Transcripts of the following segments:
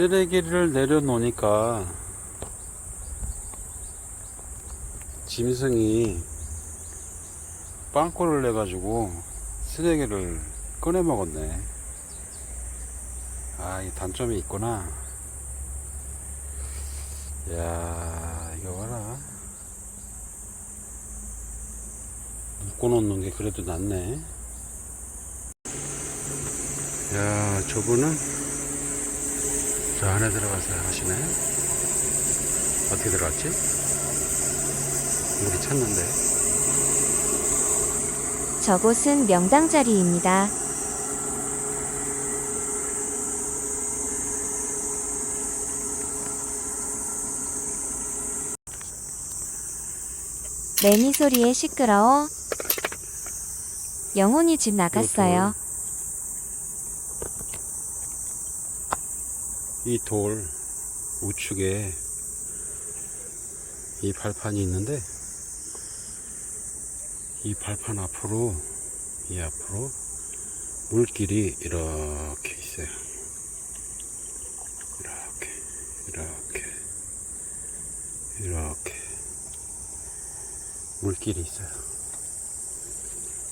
쓰레기를 내려놓으니까 짐승이 빵꾸를 내가지고 쓰레기를 꺼내 먹었네. 아, 이 단점이 있구나. 야, 이거 봐라. 묶어놓는 게 그래도 낫네. 야, 저분은 저 안에 들어가서 하시네. 어떻게 들어갔지? 물이 찼는데. 저곳은 명당 자리입니다. 매미 소리에 시끄러워 영혼이 집 나갔어요. 이 돌 우측에 이 발판이 있는데 이 발판 앞으로 이 앞으로 물길이 이렇게 있어요. 이렇게 이렇게 이렇게 물길이 있어요.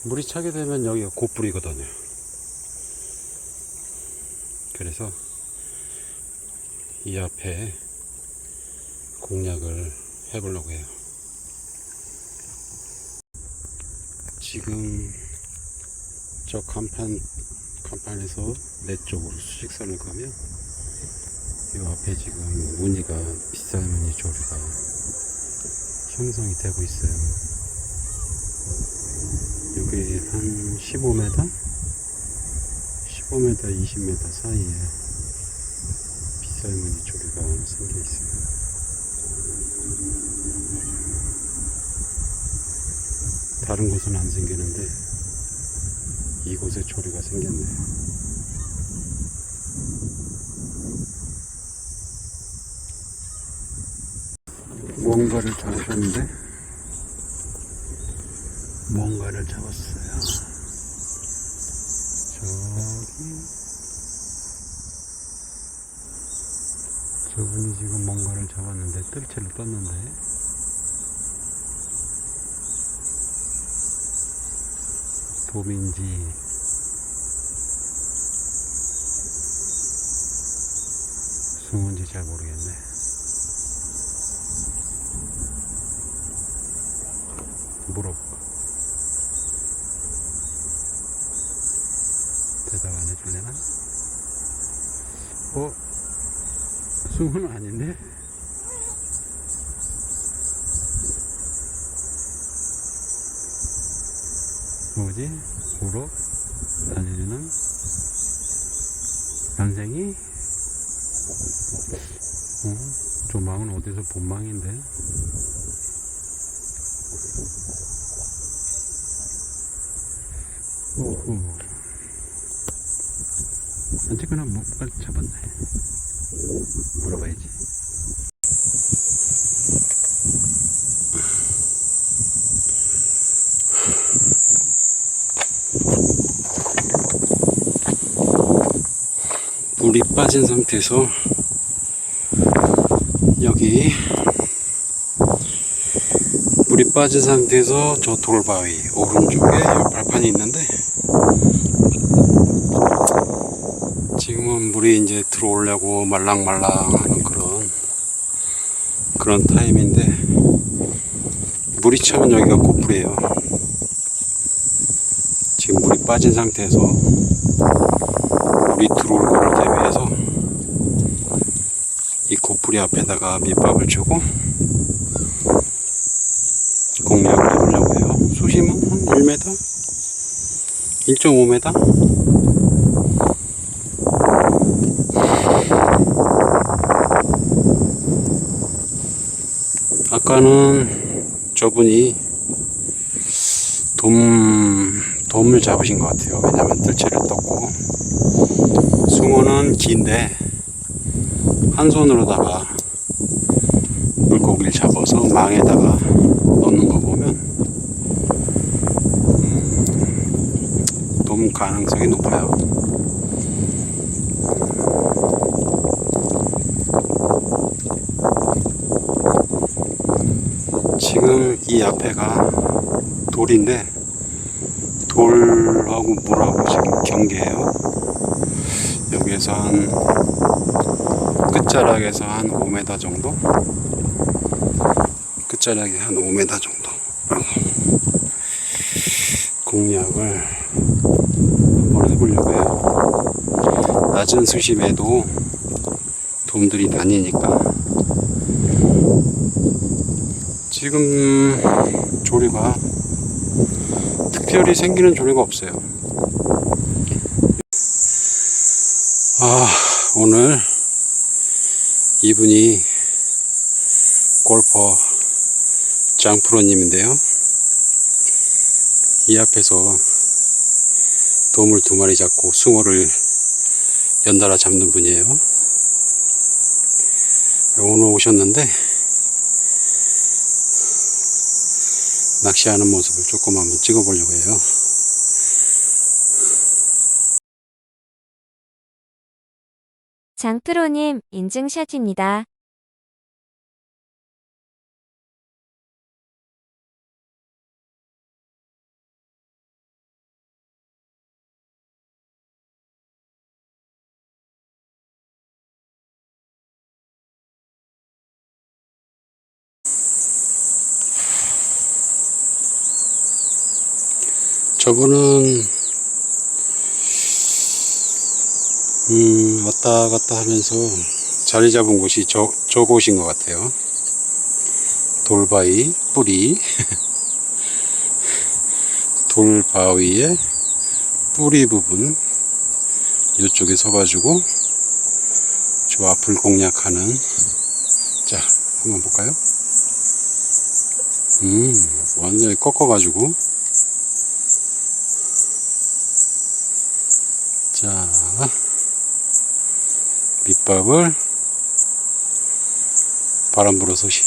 물이 차게 되면 여기가 곧불이거든요. 그래서 이 앞에 공략을 해보려고 해요. 지금 저 간판, 간판에서 내 쪽으로 수직선을 가면 이 앞에 지금 무늬가 비쌀무늬 조류가 형성이 되고 있어요. 여기 한 15m? 15m, 20m 사이에 비쌀무늬 조류가 생겨 있어요. 다른 곳은 안 생기는데 이곳에 조류가 생겼네. 뭔가를 잡으셨는데 뭔가를 잡았어요. 저기 저분이 지금 뭔가를 잡았는데 뜰채를 떴는데 돔인지 숭어인지 잘 모르겠네. 물어볼까? 대답 안 해줄래나? 어? 숭어는 아닌데? 뭐지? 우럭? 달리는 난생이? 어? 저 망은 어디서 본 망인데? 오호. 어쨌거나 뭐까지 잡았네. 물어봐야지. 물이 빠진 상태에서 여기 물이 빠진 상태에서 저 돌바위 오른쪽에 발판이 있는데 지금은 물이 이제 들어오려고 말랑말랑 하는 그런 그런 타임인데 물이 차면 여기가 고풀이에요 지금 물이 빠진 상태에서 물이 들어올 거를 대비해서 이 고풀이 앞에다가 밑밥을 주고 공략을 해보려고 해요. 수심은 한 1m? 1.5m? 아까는 저분이 돔, 돔을 잡으신 것 같아요. 왜냐면 뜰채를 떴고 숭어는 긴데 한 손으로다가 물고기를 잡아서 망에다가 넣는 거 보면 음, 돔 가능성이 높아요. 이 앞에가 돌인데 돌하고 물하고 지금 경계예요. 여기에서 한 끝자락에서 한 5m 정도? 끝자락이 한 5m 정도. 공략을 한번 해보려고 해요. 낮은 수심에도 돔들이 다니니까 지금 조류가 특별히 생기는 조류가 없어요. 아, 오늘 이분이 골퍼 장프로님인데요. 이 앞에서 돔을 두 마리 잡고 숭어를 연달아 잡는 분이에요. 오늘 오셨는데 낚시하는 모습을 조금 한번 찍어 보려고 해요. 장프로님 인증샷입니다. 저분은 음, 왔다 갔다 하면서 자리 잡은 곳이 저, 저 곳인 것 같아요. 돌바위 뿌리 돌바위의 뿌리 부분 이쪽에 서가지고 저 앞을 공략하는 자 한번 볼까요? 음 완전히 꺾어가지고 밑밥을 바람 불어 서시.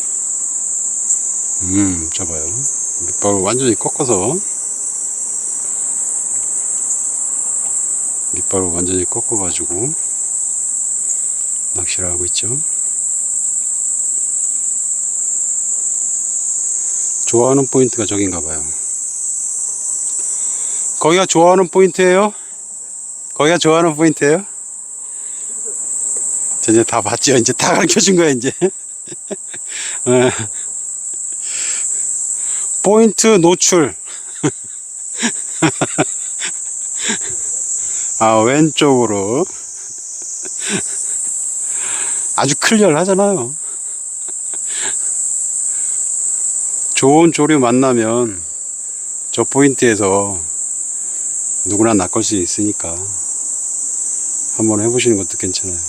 음, 잡아요. 밑밥을 완전히 꺾어서, 밑밥을 완전히 꺾어 가지고, 낚시를 하고 있죠. 좋아하는 포인트가 저긴가 봐요. 거기가 좋아하는 포인트예요? 거기가 좋아하는 포인트예요? 저 이제 다 봤죠? 이제 다 가르쳐 준 거야, 이제. 어. 포인트 노출. 아, 왼쪽으로. 아주 클리어 하잖아요. 좋은 조류 만나면 저 포인트에서 누구나 낚을 수 있으니까 한번 해보시는 것도 괜찮아요.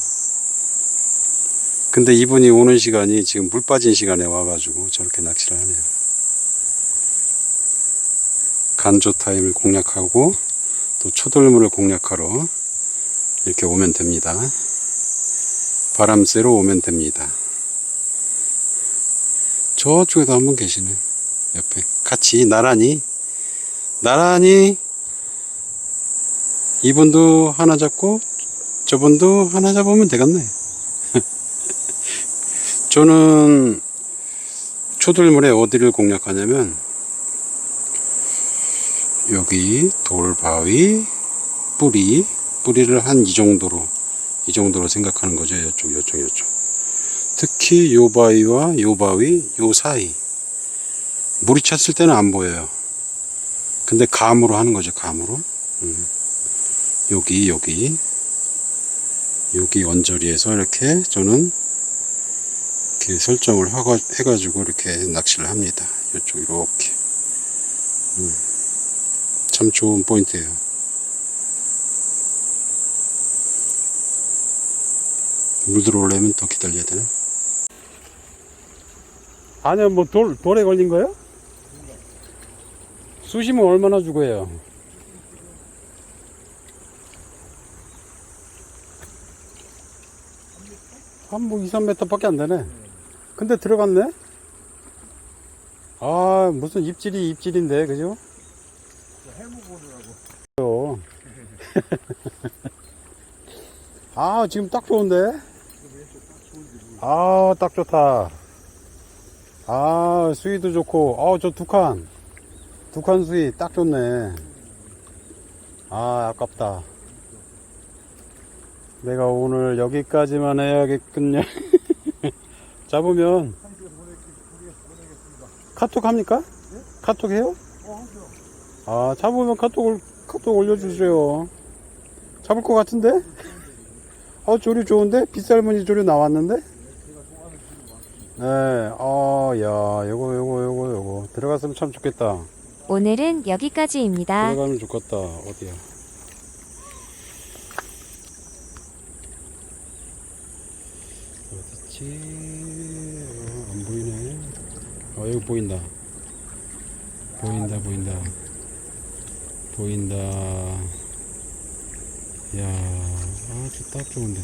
근데 이분이 오는 시간이 지금 물 빠진 시간에 와가지고 저렇게 낚시를 하네요. 간조 타임을 공략하고 또 초돌물을 공략하러 이렇게 오면 됩니다. 바람 쐬러 오면 됩니다. 저쪽에도 한 분 계시네. 옆에 같이 나란히 나란히 이분도 하나 잡고 저분도 하나 잡으면 되겠네. 저는 초들물에 어디를 공략하냐면 여기 돌바위 뿌리 뿌리를 한 이 정도로 이 정도로 생각하는 거죠. 이쪽 이쪽 이쪽. 특히 요 바위와 요 바위 요 사이 물이 찼을 때는 안 보여요. 근데 감으로 하는 거죠. 감으로. 음. 여기 여기 여기 언저리에서 이렇게 저는 이렇게 설정을 해가지고 이렇게 낚시를 합니다. 이쪽 이렇게 음, 참 좋은 포인트예요. 물 들어오려면 더 기다려야 되나? 아니요, 뭐 돌, 돌에 걸린 거예요? 수심은 얼마나 주고 해요? 한 뭐 2, 3m 밖에 안 되네. 근데 들어갔네? 아, 무슨 입질이 입질인데, 그죠? 해무본이라고. 아, 지금 딱 좋은데? 아, 딱 좋다. 아, 수위도 좋고, 어, 저두 칸. 두 칸 수위 딱 좋네. 아, 아깝다. 내가 오늘 여기까지만 해야겠군요. 잡으면, 카톡 합니까? 카톡 해요? 아, 잡으면 카톡, 카톡 올려주세요. 잡을 것 같은데? 아, 조류 좋은데? 빗살무늬 조류 나왔는데? 네, 아, 야, 요거, 요거, 요거, 요거. 들어갔으면 참 좋겠다. 오늘은 여기까지입니다. 들어가면 좋겠다. 어디야? 어딨지? 어, 안 보이네. 어, 여기 보인다. 보인다, 보인다. 보인다. 야, 아주 딱 좋은데.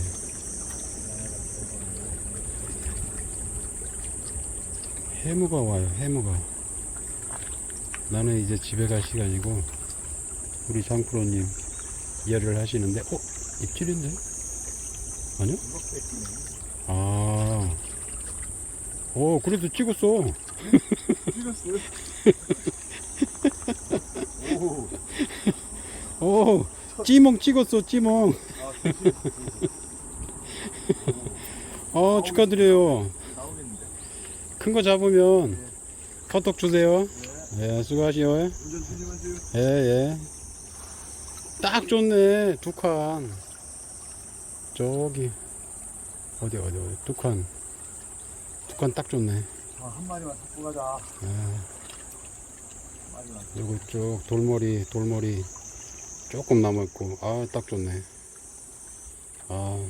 해무가 와요, 해무가. 나는 이제 집에 갈 시간이고, 우리 장프로님 이해를 하시는데, 어? 입질인데? 아니요? 아. 어, 그래도 찍었어. 찍었어요? 오, 오, 찌멍 찍었어, 찌멍. 아. 어, 축하드려요. 나오겠는데. 큰 거 잡으면 카톡 주세요. 예, 수고하시오. 운전 조심하세요. 예, 예. 딱 좋네, 두 칸. 저기, 어디, 어디, 어디, 두 칸. 두칸딱 좋네. 아, 한 마리만 잡고 가자. 예. 한 마리만. 요거 쭉 돌머리 돌머리 조금 남았고 아 딱 좋네 아